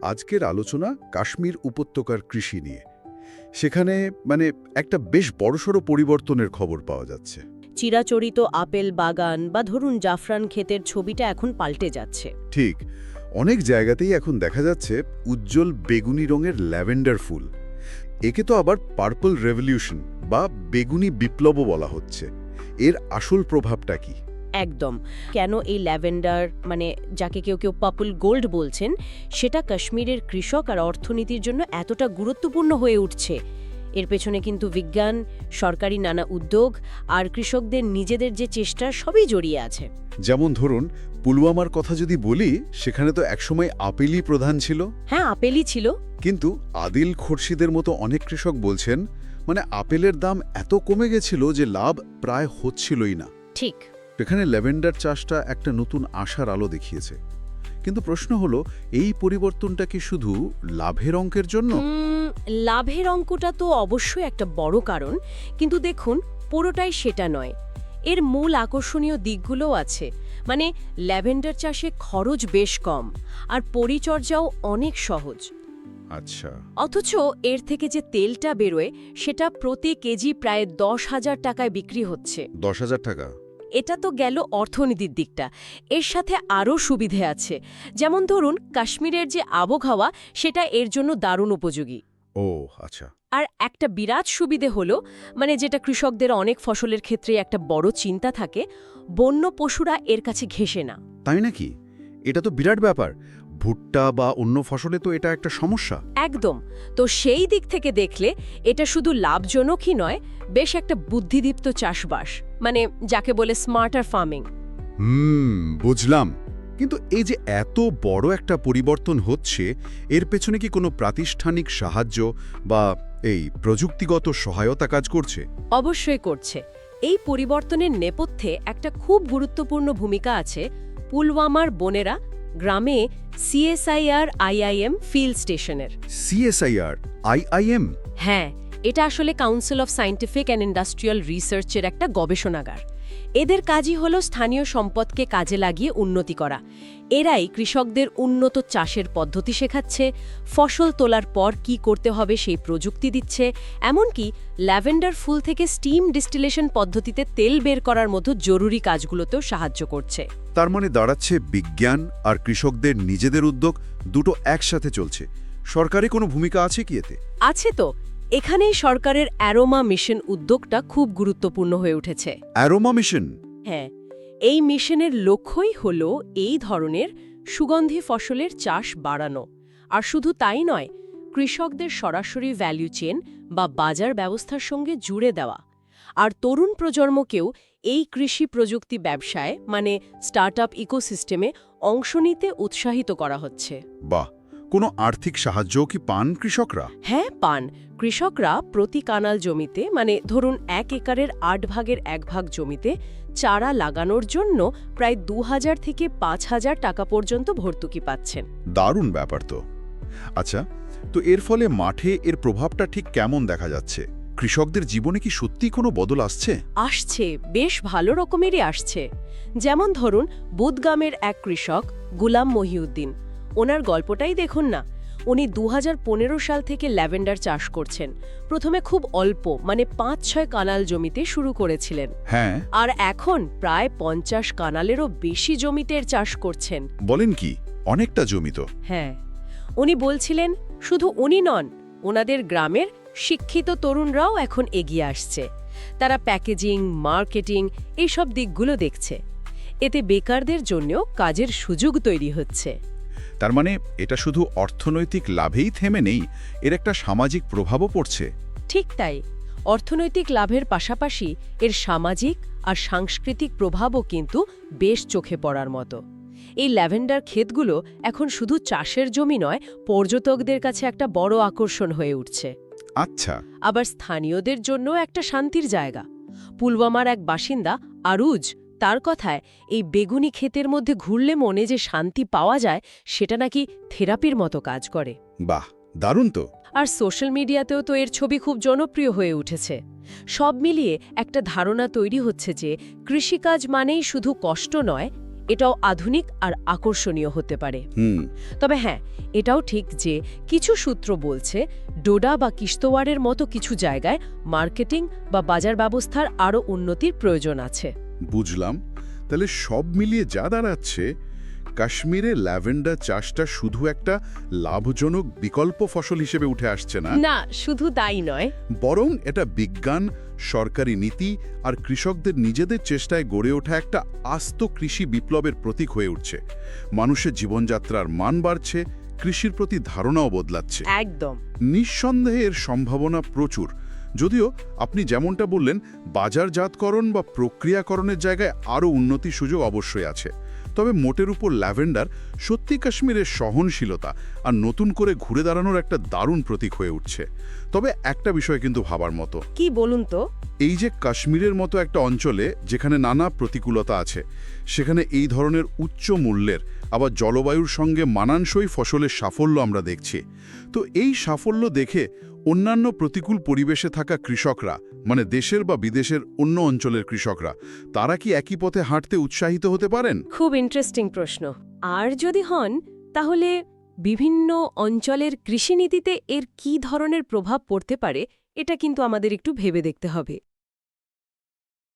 আজকের আলোচনা কাশ্মীর উপত্যকার কৃষি নিয়ে। সেখানে মানে একটা বেশ বড়সড় পরিবর্তনের খবর পাওয়া যাচ্ছে। চিরাচরিত আপেল বাগান বা ধরুন জাফরান ক্ষেতের ছবিটা এখন পাল্টে যাচ্ছে। ঠিক অনেক জায়গাতেই এখন দেখা যাচ্ছে উজ্জ্বল বেগুনি রঙের ল্যাভেন্ডার ফুল। একে তো আবার পার্পল রেভলিউশন বা বেগুনি বিপ্লবও বলা হচ্ছে। এর আসল প্রভাবটা কি? একদম। কেন এই ল্যাভেন্ডার মানে যাকে কেউ কেউ পাপুল গোল্ড বলছেন সেটা কাশ্মীরের কৃষক আর অর্থনীতির জন্য এতটা গুরুত্বপূর্ণ হয়ে উঠছে। এর পেছনে কিন্তু বিজ্ঞান সরকারি নানা উদ্যোগ আর কৃষকদের নিজেদের যে চেষ্টা সবই জড়িয়ে আছে। যেমন ধরুন পুলওয়ামার কথা যদি বলি সেখানে তো একসময় আপেলই প্রধান ছিল। হ্যাঁ আপেলই ছিল। কিন্তু আদিল খোরশিদের মতো অনেক কৃষক বলছেন মানে আপেলের দাম এত কমে গেছিল যে লাভ প্রায় হচ্ছিলই না। ঠিক। এখানে ল্যাভেন্ডার চাষটা একটা নতুন আশার আলো দেখিয়েছে। কিন্তু প্রশ্ন হলো এই পরিবর্তনটা কি শুধু লাভের অঙ্কের জন্য? লাভের অঙ্কটা তো অবশ্যই একটা বড় কারণ। কিন্তু দেখুন পুরোটাই সেটা নয়। এর মূল আকর্ষণীয় দিকগুলোও আছে। মানে ল্যাভেন্ডার চাষে খরচ বেশ কম আর পরিচর্যাও অনেক সহজ। আচ্ছা। অথচ এর থেকে যে তেলটা বেরোয় সেটা প্রতি কেজি প্রায় দশ হাজার টাকায় বিক্রি হচ্ছে। দশ হাজার টাকা? এটা তো গেল অর্থনীতির দিকটা। এর সাথে আরও সুবিধে আছে। যেমন ধরুন কাশ্মীরের যে আবহাওয়া সেটা এর জন্য দারুণ উপযোগী। ও আচ্ছা। আর একটা বিরাট সুবিধে হলো মানে যেটা কৃষকদের অনেক ফসলের ক্ষেত্রে একটা বড় চিন্তা থাকে বন্য পশুরা এর কাছে ঘেসে না। তাই নাকি? এটা তো বিরাট ব্যাপার। ভুট্টা বা অন্য ফসলে তো এটা একটা সমস্যা। একদম। তো সেই দিক থেকে দেখলে এটা শুধু লাভজনকই নয় বেশ একটা বুদ্ধিদীপ্ত চাষবাস। মানে যাকে বলে স্মার্টার ফার্মিং হুম বুঝলাম। কিন্তু এই যে এত বড় একটা পরিবর্তন হচ্ছে এর পেছনে কি কোনো প্রাতিষ্ঠানিক সাহায্য বা এই প্রযুক্তিগত সহায়তা কাজ করছে? অবশ্যই করছে। এই পরিবর্তনের নেপথ্যে একটা খুব গুরুত্বপূর্ণ ভূমিকা আছে পুলওয়ামার বোনেরা গ্রামে সিএসআইআর আইআইএম ফিল্ড স্টেশনের সিএসআইআর আইআইএম হ্যাঁ এটা আসলে council of scientific and industrial রিসার্চের একটা গবেষণাগার। এদের কাজই হলো স্থানীয় সম্পদকে কাজে লাগিয়ে উন্নতি করা। এরাই কৃষকদের উন্নত চাষের পদ্ধতি শেখাচ্ছে ফসল তোলার পর কি করতে হবে সেই প্রযুক্তি দিচ্ছে এমনকি ল্যাভেন্ডার ফুল থেকে স্টিম ডিস্টিলেশন পদ্ধতিতে তেল বের করার মতো জরুরি কাজগুলোতেও সাহায্য করছে। তার মানে দাঁড়াচ্ছে বিজ্ঞান আর কৃষকদের নিজেদের উদ্যোগ দুটো একসাথে চলছে। সরকারি কোনো ভূমিকা আছে কি এতে? আছে তো। এখানেই সরকারের অ্যারোমা মিশন উদ্যোগটা খুব গুরুত্বপূর্ণ হয়ে উঠেছে। Aroma mission? হ্যাঁ এই মিশনের লক্ষ্যই হল এই ধরনের সুগন্ধি ফসলের চাষ বাড়ানো। আর শুধু তাই নয় কৃষকদের সরাসরি ভ্যালু চেন বা বাজার ব্যবস্থার সঙ্গে জুড়ে দেওয়া। আর তরুণ প্রজন্মকেও এই কৃষি প্রযুক্তি ব্যবসায় মানে স্টার্টআপ ইকোসিস্টেমে অংশ নিতে উৎসাহিত করা হচ্ছে। বাহ! কোনো আর্থিক সাহায্যও কি পান কৃষকরা? হ্যাঁ পান। কৃষকরা প্রতি কানাল জমিতে মানে ধরুন এক একরের আট ভাগের এক ভাগ জমিতে চারা লাগানোর জন্য প্রায় দু হাজার থেকে পাঁচ হাজার টাকা পর্যন্ত ভর্তুকি পাচ্ছেন। দারুণ ব্যাপার তো। আচ্ছা তো এর ফলে মাঠে এর প্রভাবটা ঠিক কেমন দেখা যাচ্ছে? কৃষকদের জীবনে কি সত্যি কোনো বদল আসছে? আসছে বেশ ভালো রকমেরই আসছে। যেমন ধরুন বুদগামের এক কৃষক গুলাম মহিউদ্দিন। ওনার গল্পটাই দেখুন না। উনি দু হাজার পনেরো সাল থেকে ল্যাভেন্ডার চাষ করছেন। প্রথমে খুব অল্প মানে পাঁচ ছয় কানাল জমিতে শুরু করেছিলেন। হ্যাঁ। আর এখন প্রায় পঞ্চাশ কানালেরও বেশি জমিতে চাষ করছেন। বলেন কি অনেকটা জমি তো। হ্যাঁ। উনি বলছিলেন শুধু উনি নন ওনাদের গ্রামের শিক্ষিত তরুণরাও এখন এগিয়ে আসছে। তারা প্যাকেজিং মার্কেটিং এইসব দিকগুলো দেখছে। এতে বেকারদের জন্যও কাজের সুযোগ তৈরি হচ্ছে। তার মানে এটা শুধু অর্থনৈতিক লাভেই থেমে নেই এর একটা সামাজিক প্রভাবও পড়ছে। ঠিক তাই। অর্থনৈতিক লাভের পাশাপাশি এর সামাজিক আর সাংস্কৃতিক প্রভাবও কিন্তু বেশ চোখে পড়ার মতো। এই ল্যাভেন্ডার ক্ষেতগুলো এখন শুধু চাষের জমি নয় পর্যটকদের কাছে একটা বড় আকর্ষণ হয়ে উঠছে। আচ্ছা। আবার স্থানীয়দের জন্য একটা শান্তির জায়গা। পুলওয়ামার এক বাসিন্দা আরুজ তার কথায় এই বেগুনি ক্ষেতের মধ্যে ঘুরলে মনে যে শান্তি পাওয়া যায় সেটা নাকি থেরাপির মতো কাজ করে। বাহ দারুণ তো। আর সোশ্যাল মিডিয়াতেও তো এর ছবি খুব জনপ্রিয় হয়ে উঠেছে। সব মিলিয়ে একটা ধারণা তৈরি হচ্ছে যে কৃষিকাজ মানেই শুধু কষ্ট নয় এটাও আধুনিক আর আকর্ষণীয় হতে পারে। তবে হ্যাঁ এটাও ঠিক যে কিছু সূত্র বলছে ডোডা বা কিস্তোয়াড়ের মতো কিছু জায়গায় মার্কেটিং বা বাজার ব্যবস্থার আরও উন্নতির প্রয়োজন আছে। বুঝলাম। তাহলে সব মিলিয়ে যা দাঁড়াচ্ছে কাশ্মীরে ল্যাভেন্ডার চাষটা শুধু একটা লাভজনক বিকল্প ফসল হিসেবে উঠে আসছে না? না শুধু তাই নয়। বরং এটা বিজ্ঞান সরকারি নীতি আর কৃষকদের নিজেদের চেষ্টায় গড়ে ওঠা একটা আস্ত কৃষি বিপ্লবের প্রতীক হয়ে উঠছে। মানুষের জীবনযাত্রার মান বাড়ছে কৃষির প্রতি ধারণাও বদলাচ্ছে। একদম। নিঃসন্দেহে এর সম্ভাবনা প্রচুর। যদিও আপনি যেমনটা বললেন বাজারজাতকরণ বা প্রক্রিয়াকরণের জায়গায় আরও উন্নতির সুযোগ অবশ্যই আছে। তবে মোটের উপর ল্যাভেন্ডার সত্যি কাশ্মীরের সহনশীলতা আর নতুন করে ঘুরে দাঁড়ানোর একটা দারুণ প্রতীক হয়ে উঠছে। তবে একটা বিষয় কিন্তু ভাবার মতো। কি বলুন তো? এই যে কাশ্মীরের মতো একটা অঞ্চলে যেখানে নানা প্রতিকূলতা আছে সেখানে এই ধরনের উচ্চ মূল্যের আবার জলবায়ুর সঙ্গে মানানসই ফসলের সাফল্য আমরা দেখছি। তো এই সাফল্য দেখে অন্যান্য প্রতিকূল পরিবেশে থাকা কৃষকরা মানে দেশের বা বিদেশের অন্য অঞ্চলের কৃষকরা, তারা কি একই পথে হাঁটতে উৎসাহিত হতে পারেন? খুব ইন্টারেস্টিং প্রশ্ন। আর যদি হন, তাহলে বিভিন্ন অঞ্চলের কৃষিনীতিতে এর কি ধরনের প্রভাব পড়তে পারে, এটা কিন্তু আমাদের একটু ভেবে দেখতে হবে।